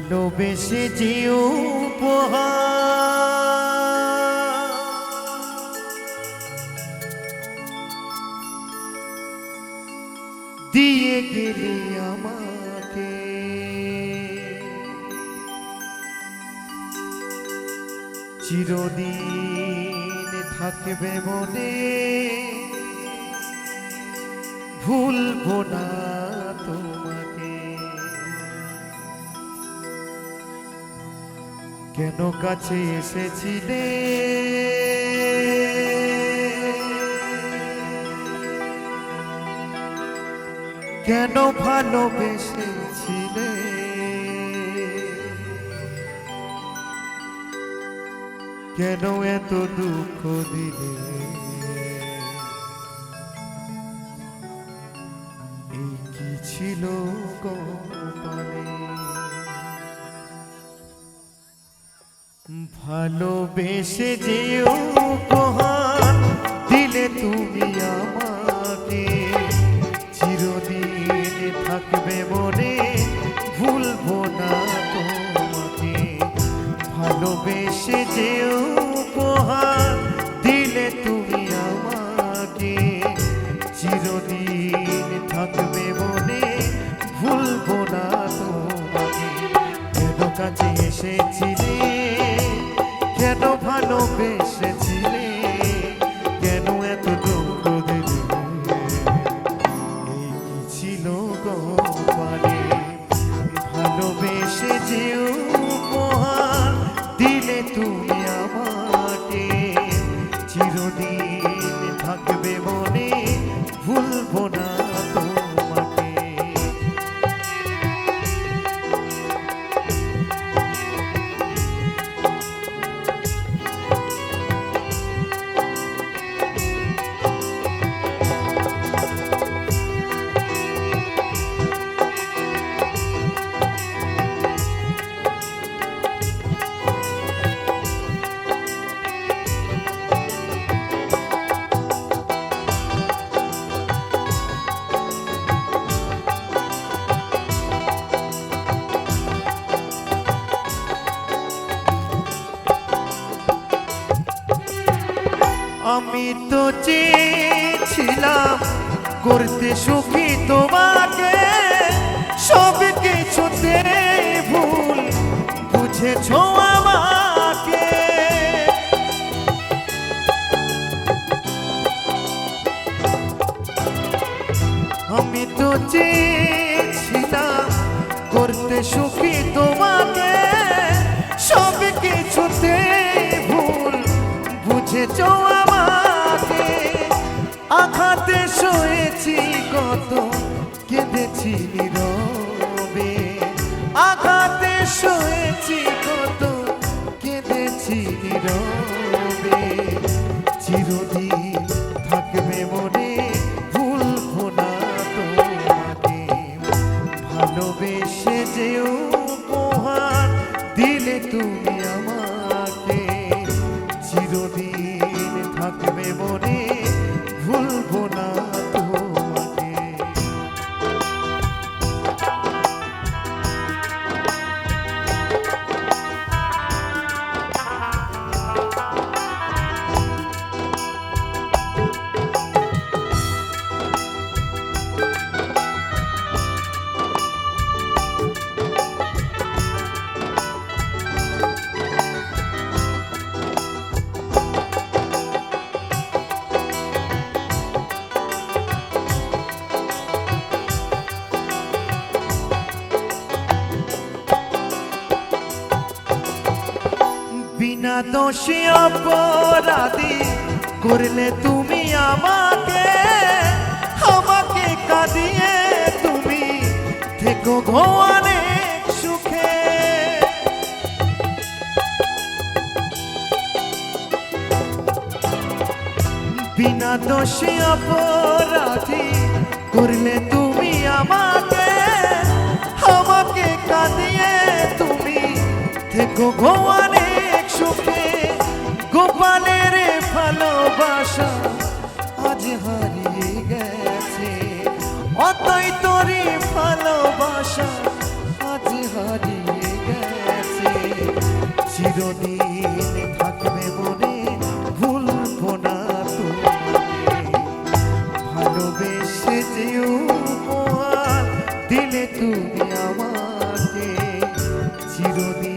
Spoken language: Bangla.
ভালোবেসে যে উপহার। দিয়ে গেলে আমাকে। চিরদিন থাকবে মনে। ভুলবো না। কেন কাছে এসেছিলে? কেন ভালোবেসেছিলে? কেন এত দুঃখ দিলে? এই কি ছিল কপালে? ভালোবেসে যে উপহার দিলে তুমি ভালোবেসে আমি তো চেয়েছিলাম করতে সুখী তোমাকে। সব কিছুতে ভুল বুঝেছ আমাকে। আমি তো চেয়েছিলাম করতে সুখী তোমাকে। সব কিছুতে ভুল বুঝেছ আমাকে আঘাতে সয়েছি কত কেঁদেছি নীরবে আঘাতে সয়েছি কত কেঁদেছি নীরবে চিরদিন থাকবে মনে ভুলবো না তোমাকে। ভালোবেসে যে উপহার দিলে তুমি আমাকে। চিরদিন থাকবে মনে দোষী অপরাধী করলে তুমি আমাকে আমাকে কাঁদিয়ে তুমি থেকো ঘোয়ানে সুখে। বিনা দোষী অপরাধী করলে তুমি আমাকে আমাকে কাঁদিয়ে তুমি থেকো সুখে গোপালের ভালোবাসা আজ হারিয়ে গেছে। অতই তোরে ভালোবাসা আজ হারিয়ে গেছে। চিরদিন থাকবে মনে না ভালোবেসে যে উপহার দিলে তুমি আমাকে। চিরদিন